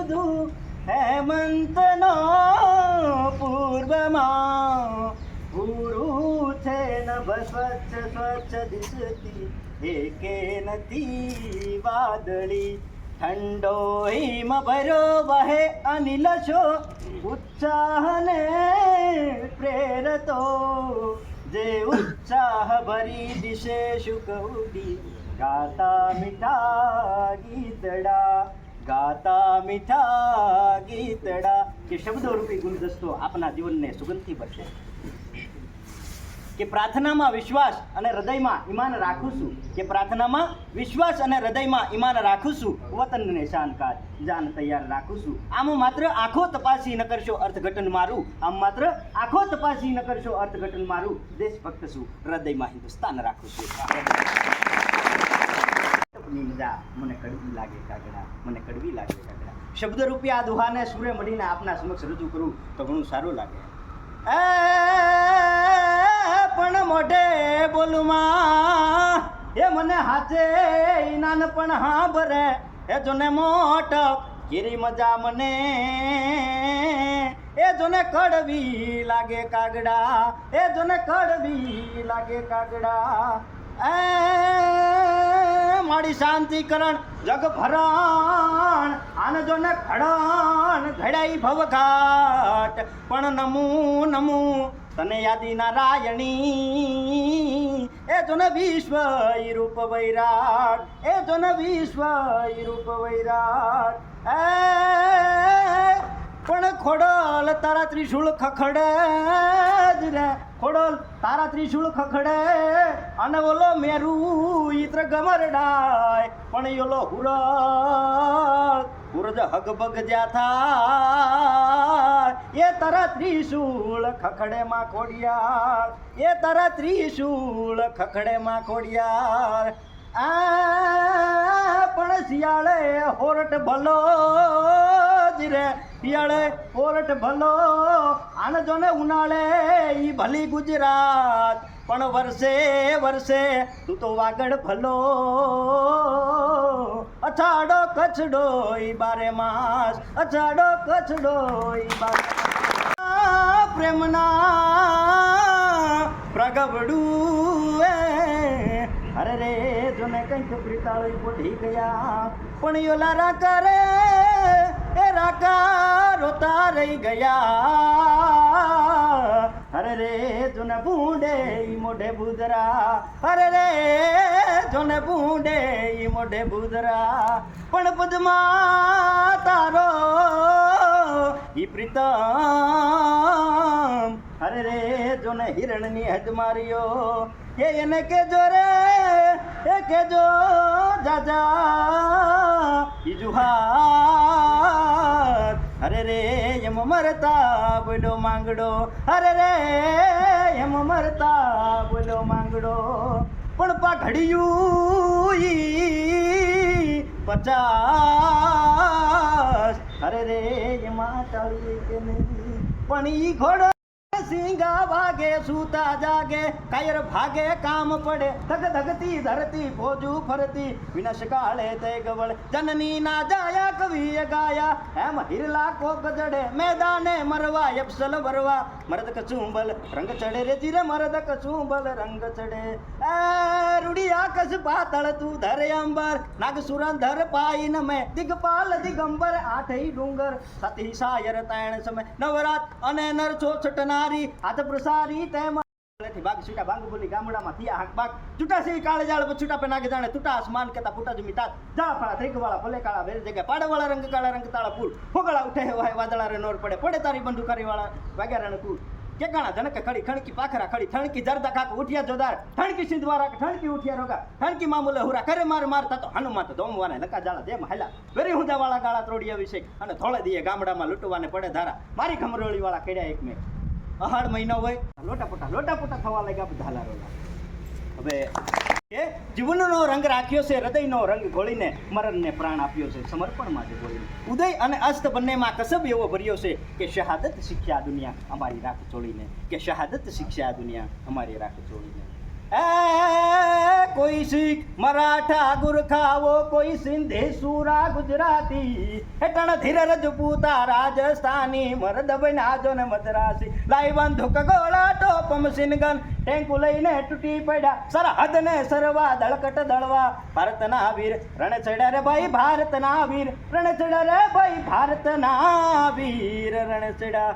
মৃদু হেমন্ত পূর্বমা गुरुथे नभ स्वच्छ स्वच्छ दिसती एकेन ती वादळी थंडो हिम भरो वहे अनिल शो। उत्साहने प्रेरतो। जे उत्साह भरी दिशे शुकवडी गाता मिठा गीतडा। ગાતા મીઠા ગીતડા. કે શબ્દો રૂપી ગુલદસ્તો આપના જીવનને સુગંધથી ભરશે. કે પ્રાર્થનામાં વિશ્વાસ અને હૃદયમાં ઈમાન રાખું છું. કે પ્રાર્થનામાં વિશ્વાસ અને હૃદયમાં ઈમાન રાખું છું. વતનને શાનકાર, જાન તૈયાર રાખું છું. આમ માત્ર આંખો તપાસી ન કરશો અર્થઘટન મારું. આમ માત્ર આંખો તપાસી ન કરશો અર્થઘટન મારું. દેશભક્ત છું, હૃદયમાં હિન્દુસ્તાન રાખું છું. ની મને કડવી લાગે કાગડા, મને કડવી લાગે કાગડા. શબ્દ રૂપી આ દુહાને સૂર્ય મળીને આપના સમક્ષ રજૂ કરું તો ઘણું સારું લાગે. પણ મોઢે બોલું માં. એ મને હાચે નાન પણ હા ભરે એ જોને મોટ કેરી મજા મને. એ જોને કડવી લાગે કાગડા. એ જોને કડવી લાગે કાગડા. એ મારી શાંતિકરણ જગ ભરણ આનજો ને ખડણ ઘડાઈ ભવઘાટ. પણ નમુ નમુ, તને યાદી નારાયણી. એ જો ને વિશ્વ રૂપ વૈરાટ, એ જો ને વિશ્વ રૂપ વૈરાટ. એ, પણ ખોડલ તારા ત્રિશુળ ખખડે જ રે. ખોડલ તારા ત્રિશુળ ખખડે અને ઓલો મેરુ ઈત્ર ગમરડાય, પણ ઓલો હુરજ હુરજ હગબગ જ્યાં થાય. એ તારા ત્રિશુળ ખખડે માં ખોડિયાર, એ તારા ત્રિશુળ ખખડે માં ખોડિયાર. આ પણ શિયાળે હોરટ ભલો રે શિયાળે હોરટ ભલો આને જોને ઉનાળે, ઈ ભલી ગુજરાત. પણ વર્ષે વર્ષે તું તો વાગડ ભલો. અથાડો કચડો ઈ બારે માસ. અથાડો કચડો ઈ બારે પ્રેમના પ્રગવડું અરે રે, જોને કંઈક પ્રીતાળી પોઢી ગયા. પણ યોલારા કરે એ રાકા રોતા રહી ગયા. અરે રે જોને ભૂંડે ઈ મોઢે ભૂદરા અરે રે જોને ભૂંડે ઈ મોઢે ભૂદરા પણ પદમા તારો ઈ પ્રીતમ. અરે રે જોને હિરણની હદ માર્યો એ એને કેજો રે, એ કેજો જાજા. ઈ જુહાર અરે રે, એમ મરતા બોલો માંગડો. અરે રે, એમ મરતા બોલો માંગડો. પણ પાઘડિયું પચાસ. અરે રે, એમાં ટાળીએ કે નહીં, પણ ઈ ઘોડો સિંગા વાગે સૂતા જાગે, કાયર ભાગે કામ પડે. ધગ ધગતી, ધરતી ભોજુ ફરતી, વિનશ કાળે તે ગવળ જનની ના જાયા, કવિએ ગાયા એમ હિરલા કોક જડે. મેદાને મરવા, યપસલ વરવા મરદ કચુંબલ રંગ ચડે રે જીરે મરદ કચુંબલ રંગ ચડે. એ રૂડિયા કસ પાતળ તું ધરે અંબર નાગ સુરંધર પાઈ નમે દિગપાલ દિગંબર આઠઈ ડુંગર, સતી સાયર તાણ સમય. નવરાત અને નર ચોછટનારી હાથ પ્રસારી તેમ થી ભાગ છૂટા ભાંગ બોલી ગામડામાં થયા હાક બાગ છૂટા સી કાળે જાળ છૂટા પે નાગે જાણે તૂટા આસમાન કેતા ફૂટા જમી તાત જા ફળા થઈક વાળા ભલે કાળા વેર જગ્યા પાડવાળા રંગ, કાળા રંગ, તાળા ફૂલ. ફોગળા ઉઠે હોય વાદળા રે નોર પડે. પડે તારી બંદુકારી વાળા વાગ્યા રણ કુલ કે ગાણા જનક ખડી ખણકી, પાખરા ખડી ઠણકી, જરદા કાક ઉઠિયા જોદાર. ઠણકી સિંધવારા ઠણકી ઉઠિયા રોગા. ઠણકી મામુલે હુરા, કરે માર માર, તો હનુમાન તો દોમવાને લકા જાળા દેમ હાલા વેરી હુંદા વાળા ગાળા ત્રોડી અભિષેક. અને થોડે દીએ ગામડામાં લૂંટવાને પડે ધારા. મારી ખમરોળી વાળા કેડ્યા એક મેં અહાડ મહિનો હોય. લોટા પોટા લોટા પોટા થવા લાગ્યા બધા લારોલા હવે એ જીવનનો રંગ રાખ્યો છે, હૃદયનો રંગ ઘોળીને મરણને પ્રાણ આપ્યો છે સમર્પણ માટે ઘોળીને ઉદય અને અસ્ત બંનેમાં કસબ એવો ભર્યો છે કે શહાદત શીખ્યા દુનિયા અમારી રાખ ચોળીને, કે શહાદત શીખ્યા દુનિયા અમારી રાખ ચોળીને. કોઈ શીખ મરાઠા ગુરખાઓ, કોઈ સિંધી, સુરા, ગુજરાતી. હેટણ ધીર રજપૂતા રાજસ્થાની મરદ બન્યા જો ને મદ્રાસી. લાઈ બંધુક ગોળા ટોપમ સિનગન ગન. ટેન્કુ લઈને તૂટી પડ્યા. સરહદ ને સરવા, દળકટ દળવા. ભારતના વીર રણ ચડ્યા રે ભાઈ, ભારતના વીર. રણ ચડ્યા રે ભાઈ, ભારતના વીર રણ ચડ્યા.